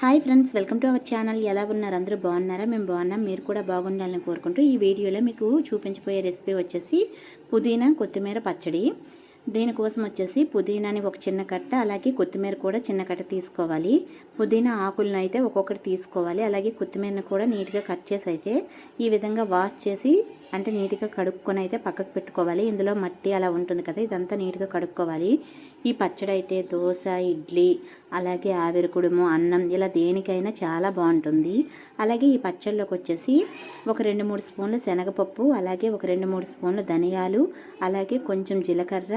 Hi friends welcome to our channel. ఎలా ఉన్నారు? అందరూ బాగున్నారా? మేము బాగున్నాం. మీరు కూడా బాగుండాలని కోరుకుంటూ ఈ వీడియోలో మీకు చూపించబోయే రెసిపీ వచ్చేసి పుదీనా కొత్తిమీర పచ్చడి. దీనికోసం వచ్చేసి పుదీనాని ఒక చిన్న కట్ట అలాగే కొత్తిమీర కూడా చిన్న కట్ట తీసుకోవాలి. పుదీనా ఆకులను అయితే ఒక్కొక్కటి తీసుకోవాలి. అలాగే కొత్తిమీరను కూడా నీట్గా కట్ చేసి అయితే ఈ విధంగా వాష్ చేసి అంటే నీట్గా కడుక్కొని అయితే పక్కకు పెట్టుకోవాలి. ఇందులో మట్టి అలా ఉంటుంది కదా ఇదంతా నీట్గా కడుక్కోవాలి. ఈ పచ్చడి అయితే దోశ ఇడ్లీ అలాగే ఆవిరి కుడుము అన్నం ఇలా దేనికైనా చాలా బాగుంటుంది. అలాగే ఈ పచ్చళ్ళలోకి వచ్చేసి ఒక రెండు మూడు స్పూన్లు శనగపప్పు అలాగే ఒక రెండు మూడు స్పూన్లు ధనియాలు అలాగే కొంచెం జీలకర్ర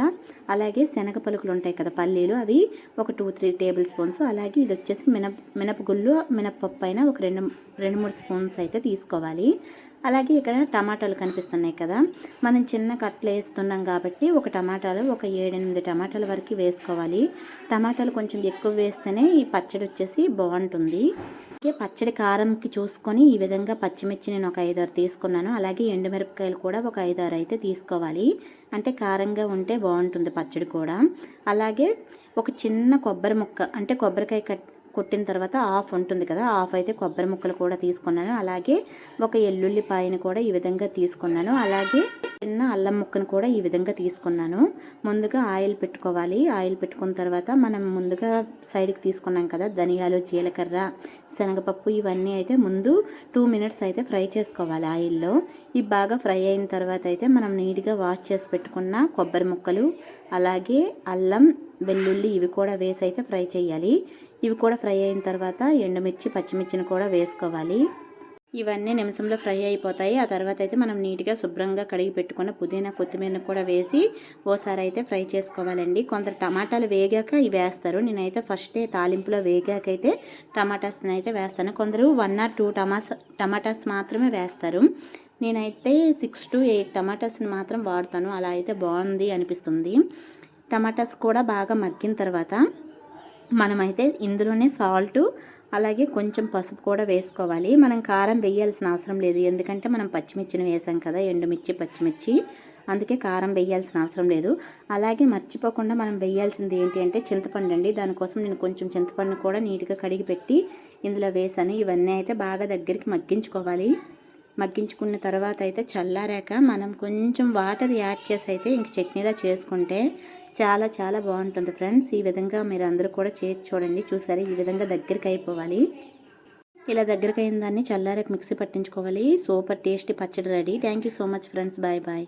అలాగే శనగ పలుకులు ఉంటాయి కదా పల్లీలు అవి ఒక టూ త్రీ టేబుల్ స్పూన్స్. అలాగే ఇది వచ్చేసి మినప మినపగుళ్ళు మినపప్పు అయినా ఒక రెండు రెండు మూడు స్పూన్స్ అయితే తీసుకోవాలి. అలాగే ఇక్కడ టమాటాలు కనిపిస్తున్నాయి కదా. మనం చిన్న కట్లు వేస్తున్నాం కాబట్టి ఒక టమాటాలు ఒక ఏడెనిమిది టమాటాల వరకు వేసుకోవాలి. టమాటాలు కొంచెం ఎక్కువ వేస్తేనే ఈ పచ్చడి వచ్చేసి బాగుంటుంది. అలాగే పచ్చడి కారంకి చూసుకొని ఈ విధంగా పచ్చిమిర్చి నేను ఒక ఐదారు తీసుకున్నాను. అలాగే ఎండుమిరపకాయలు కూడా ఒక ఐదారు అయితే తీసుకోవాలి. అంటే కారంగా ఉంటే బాగుంటుంది పచ్చడి కూడా. అలాగే ఒక చిన్న కొబ్బరి ముక్క అంటే కొబ్బరికాయ కట్ కొట్టిన తర్వాత ఆఫ్ ఉంటుంది కదా ఆఫ్ అయితే కొబ్బరి ముక్కలు కూడా తీసుకున్నాను. అలాగే ఒక ఎల్లుల్లిపాయను కూడా ఈ విధంగా తీసుకున్నాను. అలాగే చిన్న అల్లం ముక్కను కూడా ఈ విధంగా తీసుకున్నాను. ముందుగా ఆయిల్ పెట్టుకోవాలి. ఆయిల్ పెట్టుకున్న తర్వాత మనం ముందుగా సైడ్కి తీసుకున్నాం కదా ధనియాలు జీలకర్ర శనగపప్పు ఇవన్నీ అయితే ముందు టూ మినిట్స్ అయితే ఫ్రై చేసుకోవాలి ఆయిల్లో. ఇవి బాగా ఫ్రై అయిన తర్వాత అయితే మనం నీట్గా వాష్ చేసి పెట్టుకున్న కొబ్బరి ముక్కలు అలాగే అల్లం వెల్లుల్లి ఇవి కూడా వేసి అయితే ఫ్రై చేయాలి. ఇవి కూడా ఫ్రై అయిన తర్వాత ఎండుమిర్చి పచ్చిమిర్చిని కూడా వేసుకోవాలి. ఇవన్నీ నిమిషంలో ఫ్రై అయిపోతాయి. ఆ తర్వాత అయితే మనం నీట్గా శుభ్రంగా కడిగి పెట్టుకున్న పుదీనా కొత్తిమీర కూడా వేసి ఓసారి అయితే ఫ్రై చేసుకోవాలండి. కొందరు టమాటాలు వేగాక ఇవి వేస్తారు. నేనైతే ఫస్టే తాలింపులో వేగాకైతే టమాటాస్ని అయితే వేస్తాను. కొందరు వన్ ఆర్ టూ టమాస్ టమాటాస్ మాత్రమే వేస్తారు. నేనైతే సిక్స్ టు ఎయిట్ టమాటాస్ని మాత్రం వాడతాను. అలా అయితే బాగుంది అనిపిస్తుంది. టమాటాస్ కూడా బాగా మగ్గిన తర్వాత మనమైతే ఇందులోనే సాల్ట్ అలాగే కొంచెం పసుపు కూడా వేసుకోవాలి. మనం కారం వేయాల్సిన అవసరం లేదు. ఎందుకంటే మనం పచ్చిమిర్చిని వేసాం కదా ఎండుమిర్చి పచ్చిమిర్చి. అందుకే కారం వేయాల్సిన అవసరం లేదు. అలాగే మర్చిపోకుండా మనం వేయాల్సింది ఏంటి అంటే చింతపండు అండి. దానికోసం నేను కొంచెం చింతపండు కూడా నీట్గా కడిగి పెట్టి ఇందులో వేసాను. ఇవన్నీ అయితే బాగా దగ్గరికి మగ్గించుకోవాలి. మగ్గించుకున్న తర్వాత అయితే చల్లారాక మనం కొంచెం వాటర్ యాడ్ చేసి అయితే ఇంక చట్నీలా చేసుకుంటే చాలా చాలా బాగుంటుంది ఫ్రెండ్స్. ఈ విధంగా మీరు అందరూ కూడా చేసి చూడండి. చూసారు? ఈ విధంగా దగ్గరికి అయిపోవాలి. ఇలా దగ్గరికి అయిన దాన్ని చల్లారకు మిక్సీ పట్టించుకోవాలి. Super tasty pachadi ready. Thank so much friends. Bye bye.